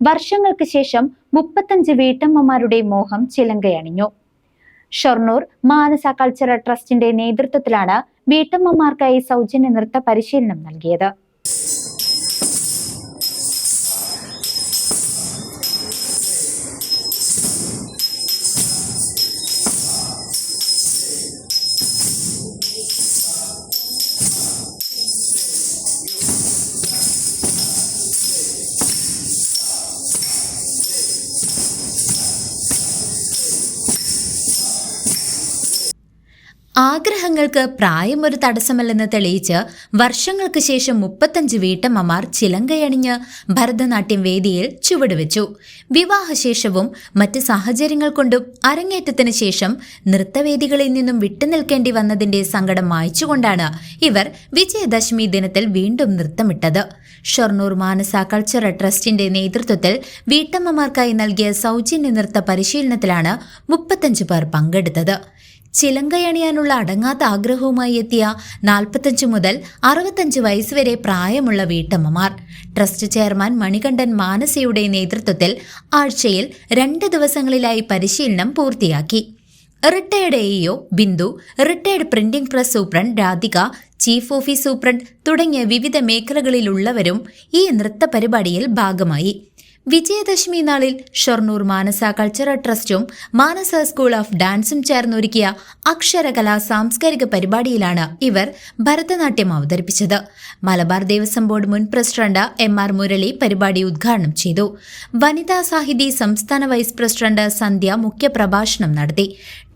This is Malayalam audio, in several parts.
വർഷങ്ങൾക്ക് ശേഷം മുപ്പത്തഞ്ച് വീട്ടമ്മമാരുടെ മോഹം ചിലങ്കയണിഞ്ഞു. ഷൊർണൂർ മാനസ കൾച്ചറൽ ട്രസ്റ്റിന്റെ നേതൃത്വത്തിലാണ് വീട്ടമ്മമാർക്കായി സൗജന്യ നൃത്ത പരിശീലനം നൽകിയത്. ആഗ്രഹങ്ങൾക്ക് പ്രായം ഒരു തടസ്സമല്ലെന്ന് തെളിയിച്ച് വർഷങ്ങൾക്ക് ശേഷം മുപ്പത്തഞ്ച് വീട്ടമ്മമാർ ചിലങ്കയണിഞ്ഞ് ഭരതനാട്യം വേദിയിൽ ചുവടുവെച്ചു. വിവാഹശേഷവും മറ്റ് സാഹചര്യങ്ങൾ കൊണ്ടും അരങ്ങേറ്റത്തിന് ശേഷം നൃത്തവേദികളിൽ നിന്നും വിട്ടുനിൽക്കേണ്ടി വന്നതിന്റെ സങ്കടം മായ്ച്ചുകൊണ്ടാണ് ഇവർ വിജയദശമി ദിനത്തിൽ വീണ്ടും നൃത്തമിട്ടത്. ഷൊർണൂർ മാനസ കൾച്ചറൽ ട്രസ്റ്റിന്റെ നേതൃത്വത്തിൽ വീട്ടമ്മമാർക്കായി നൽകിയ സൗജന്യ നൃത്ത പരിശീലനത്തിലാണ് മുപ്പത്തഞ്ച് പേർ പങ്കെടുത്തത്. ചിലങ്കയണിയാനുള്ള അടങ്ങാത്ത ആഗ്രഹവുമായി എത്തിയ നാൽപ്പത്തഞ്ച് മുതൽ അറുപത്തഞ്ച് വയസ്സ് വരെ പ്രായമുള്ള വീട്ടമ്മമാർ. ട്രസ്റ്റ് ചെയർമാൻ മണികണ്ഠൻ മാനസയുടെ നേതൃത്വത്തിൽ ആഴ്ചയിൽ രണ്ട് ദിവസങ്ങളിലായി പരിശീലനം പൂർത്തിയാക്കി. Retired AEO Bindu retired printing press superintendent Radhika chief office superintendent തുടങ്ങിയ വിവിധ മേഖലകളിലുള്ളവരും ഈ നൃത്ത പരിപാടിയിൽ ഭാഗമായി. വിജയദശമി നാളിൽ ഷൊർണൂർ മാനസ കൾച്ചറൽ ട്രസ്റ്റും മാനസ സ്കൂൾ ഓഫ് ഡാൻസും ചേർന്നൊരുക്കിയ അക്ഷരകലാ സാംസ്കാരിക പരിപാടിയിലാണ് ഇവർ ഭരതനാട്യം അവതരിപ്പിച്ചത്. മലബാർ ദേവസ്വം ബോർഡ് മുൻ പ്രസിഡന്റ് എം ആർ മുരളി പരിപാടി ഉദ്ഘാടനം ചെയ്തു. വനിതാ സാഹിതി സംസ്ഥാന വൈസ് പ്രസിഡന്റ് സന്ധ്യ മുഖ്യപ്രഭാഷണം നടത്തി.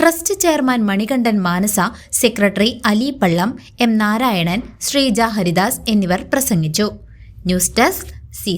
Trust chairman Manikandan Manasa secretary Ali Pallam M Narayanan Sreeja Haridas എന്നിവർ പ്രസംഗിച്ചു. News desk C